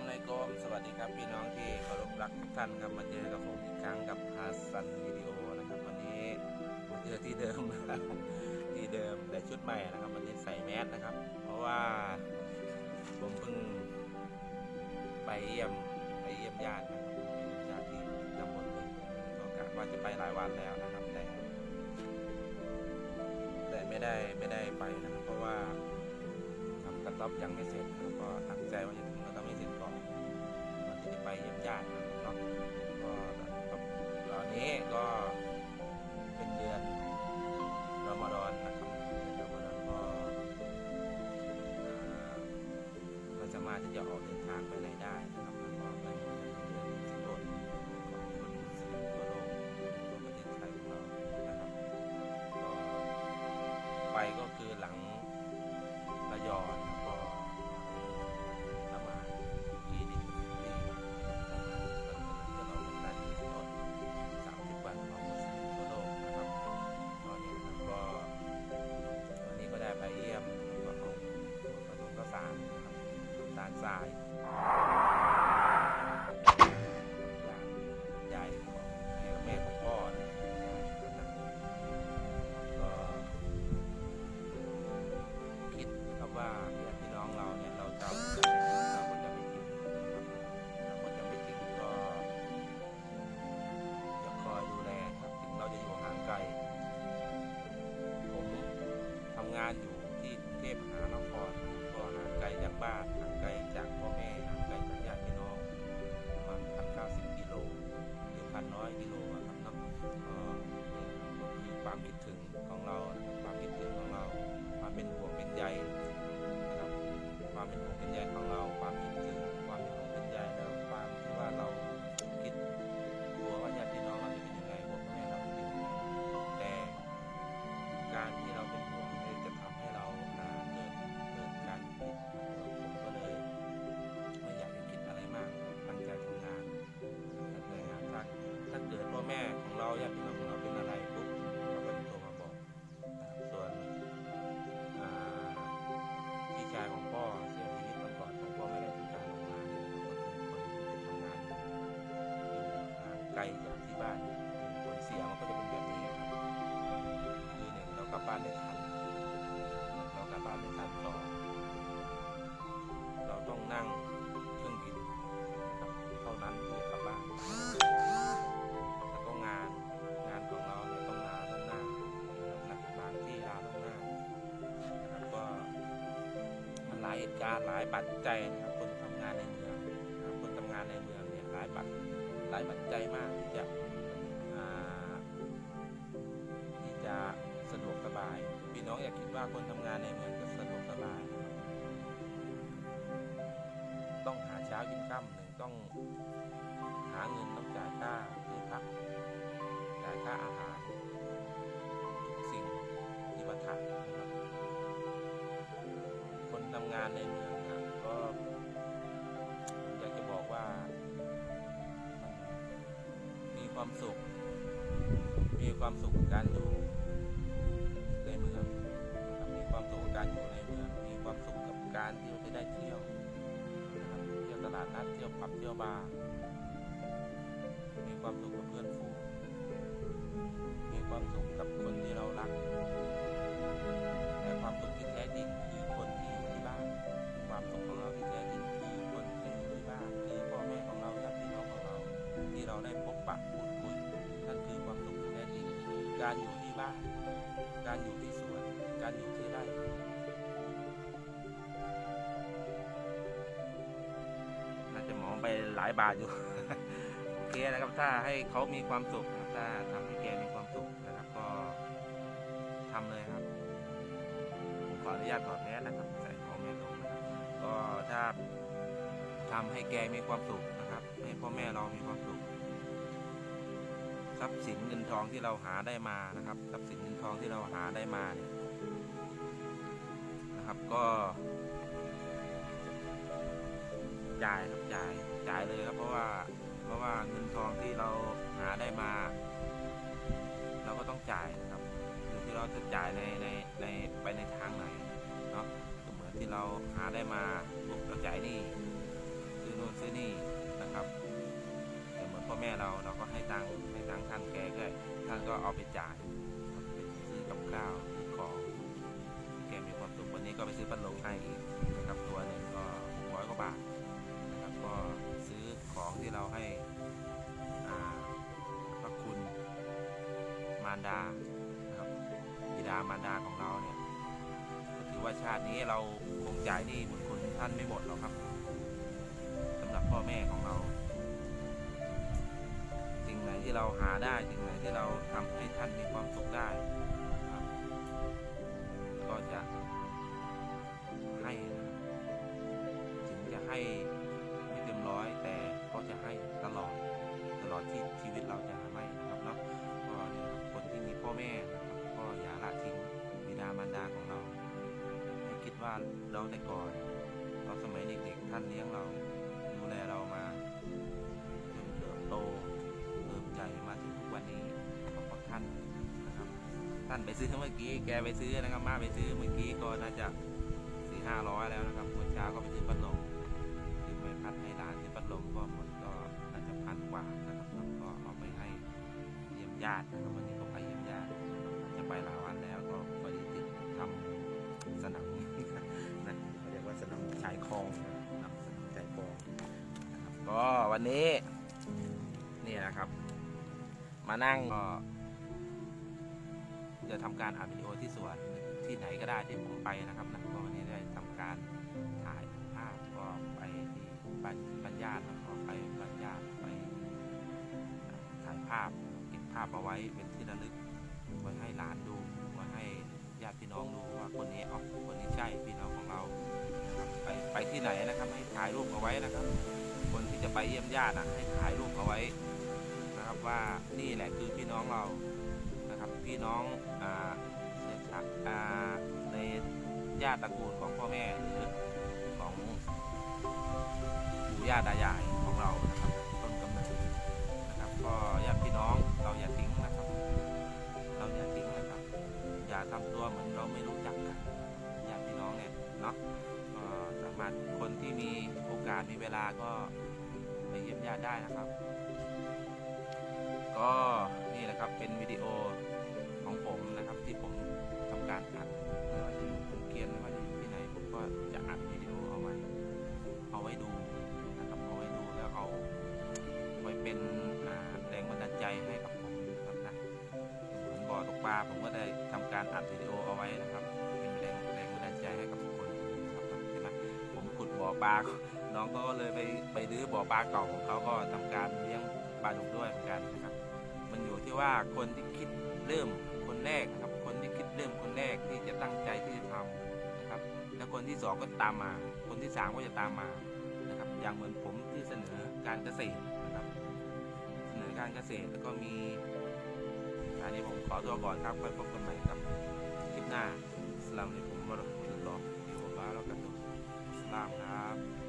มอะลัยกุมสวัสดีครับพี่น้องที่เคารพรักทุกท่านครับมาเจอกับผมอีกครั้งกับฮาสันวิดีโอนะครับวันนี้ผมเจอที่เดิมที่เดิมแต่ชุดใหม่นะครับวันนี้ใส่แมสนะครับ เพราะว่าผมเพิ่งไปเยี่ยมไปเยี่ยมญาตินะครับญาติที่ตำบลเลยก็กะว่าจะไปหลายวันแล้วนะครับแต่แต่ไม่ได้ไม่ได้ไปนะครับเพราะว่าทำกระต๊อบยังไม่เสร็จแล้วก็ตั้งากลับบ้นไม่ทัน เรากลับบ้านไม่ทันสองเราต้องนั่งเครื่องบินครับเท่านั้นที่จะกลับบ้านแล้วก็งานงานของเราเนี่ยต้องลาต้องหน้านะครับหลายที่ลาต้องหน้านะครับก็มันหลายเหตุการณ์หลายปัจจัยนะครับคนทำงานในเมืองคนทำงานในเมืองเนี่ยหลายปัจหลายปัจจัยมากที่จะ บาย พี่น้องอย่าคิดว่าคนทำงานในเมืองจะสะดวกสบายนะครับต้องหาเช้ากินค่ำหนึ่งต้องหาเงินต้องจ่ายค่าที่พักจ่ายค่าอาหารทุกสิ่งที่มาถานครับคนทำงานในเมืองนะก็อยากจะบอกว่า มีความสุข มีความสุขกับการอยู่ การที่จะได้เที่ยวนะครับเที่ยวตลาดนัดเที่ยวผับเที่ยวบาร์มีความสุขกับเพื่อนฝูงมีความสุขกับคนที่เรารักแต่ความสุขที่แท้จริงคือคนที่อยู่ที่บ้านความสุขของเราที่แท้จริงคือคนที่อยู่ที่บ้านคือพ่อแม่ของเราญาติพี่น้องของเรา ที่เราได้พบปะพูดคุยนั่นคือความสุขที่แท้จริงการอยู่ที่บ้าน การอยู่ที่สวน การอยู่ที่ไร่ หลายบาทอยู่ โอเคนะครับถ้าให้เขามีความสุขถ้าทำให้แกมีความสุขนะครับก็ทำเลยครับผมขออนุญาตถอดแมสนะครับใส่ของแม่ลงนะครับก็ถ้าทำให้แกมีความสุขนะครับ ให้พ่อแม่เรามีความสุขทรัพย์สินเงินทองที่เราหาได้มานะครับทรัพย์สินเงินทองที่เราหาได้มาเนี่ยนะครับก็จ่ายครับจ่าย จ่ายเลยครับ เพราะว่าเพราะว่าเงินทองที่เราหาได้มา เราก็ต้องจ่ายนะครับอยู่ที่เราจะจ่ายในในในไปในทางไหนเนาะก็เหมือนที่เราหาได้มาปุ๊บเราจ่ายนี่ซื้อนนู่นซื้อนี่นะครับแต่เหมือนพ่อแม่เราเราก็ให้ตังค์ให้ตังค์ท่านแกก็ท่านก็เอาไปจ่ายไปซื้อกับข้าวซื้อของแกมีความสุขวันนี้ก็ไปซื้อพัดลมให้อีกนะครับตัวหนึ่งก็ร้อยกว่าบาท ของที่เราให้พระคุณมารดานะครับบิดามารดาของเราเนี่ยถือว่าชาตินี้เราคงจ่ายหนี้บุญคุณท่านไม่หมดหรอกครับสำหรับพ่อแม่ของเราสิ่งไหนที่เราหาได้สิ่งไหนที่เราทำให้ท่านมีความสุขได้ครับ ก็จะให้นะครับถึงจะให้ อดที่ชีวิตเราจะให้นะครับเนาะก็เนี่ยครับคนที่มีพ่อแม่นะครับก็อย่าละทิ้งบิดามารดาของเราให้คิดว่าเราแต่ก่อนตอนสมัยเด็กๆท่านเลี้ยงเรา ดูแลเรามาจนเติบโตเติบใหญ่มาถึงทุกวันนี้ขอบพระท่านนะครับ ท่านไปซื้อเมื่อกี้แกไปซื้อนะครับมาไปซื้อเมื่อกี้ก็น่าจะสี่ห้าร้อยแล้วนะครับเมื่อเช้าก็ไปซื้อพัดลมซื้อไปพัดให้ร้านซื้อพัดลมก็หมด ญาตินะครับวันนี้ก็ไปเยี่ยมญาติจะไปหลายวันแล้วก็พอดีติดทำสนามนะเขาเรียกว่าสนามชายคลองนะสนามชายคลองนะครับก็วันนี้นี่นะครับ มานั่งก็จะทำการอัดวิดีโอที่สวนที่ไหนก็ได้ที่ผมไปนะครับนะก็วันนี้ได้ทำการถ่ายภาพก็ไปที่บ้านญาติแล้วก็ไปบ้านญาติไปถ่ายภาพ ภาพเอาไว้เป็นที่ระลึก ไว้ให้หลานดู ไว้ให้ญาติพี่น้องดูว่าคนนี้อ๋อคนนี้ใช่พี่น้องของเรานะครับไปไปที่ไหนนะครับให้ถ่ายรูปเอาไว้นะครับ คนที่จะไปเยี่ยมญาตินะให้ถ่ายรูปเอาไว้นะครับว่านี่แหละคือพี่น้องเรานะครับพี่น้องอ่าเชื้อชาติอ่าในญาติตระกูลของพ่อแม่หรือของปู่ย่าตายายของเรานะครับต้นกำเนิดนะครับก็ญาติพี่น้อง เราอย่าทิ้งนะครับ เราอย่าทิ้งนะครับ อย่าทำตัวเหมือนเราไม่รู้จักกันญาติพี่น้องเนี่ยเนาะก็สามารถคนที่มีโอกาสมีเวลาก็ไปเยี่ยมญาติได้นะครับ ก็นี่แหละครับเป็นวิดีโอของผมนะครับที่ผม มาผมก็ได้ทำการอัดวิดีโอเอาไว้นะครับ เป็นแรงแรงบันดาลใจให้กับคนนะครับเห็นไหมผมขุดบ่อปลาน้องก็เลยไปไปรื้อบ่อปลาเก่าของเขาก็ทำการเลี้ยงปลาดุกด้วยเหมือนกันนะครับ มันอยู่ที่ว่าคนที่คิดเริ่มคนแรกนะครับ คนที่คิดเริ่มคนแรกที่จะตั้งใจที่จะทำนะครับ แล้วคนที่สองก็ตามมา คนที่สามก็จะตามมานะครับ อย่างเหมือนผมที่เสนอการเกษตรนะครับ เสนอการเกษตรแล้วก็มี อันนี้ผมขอตัวก่อนครับไว้พบกันใหม่ครับ คลิปหน้าสลามเลยผมมารอรอที่โอบาแล้วกันสลามครับ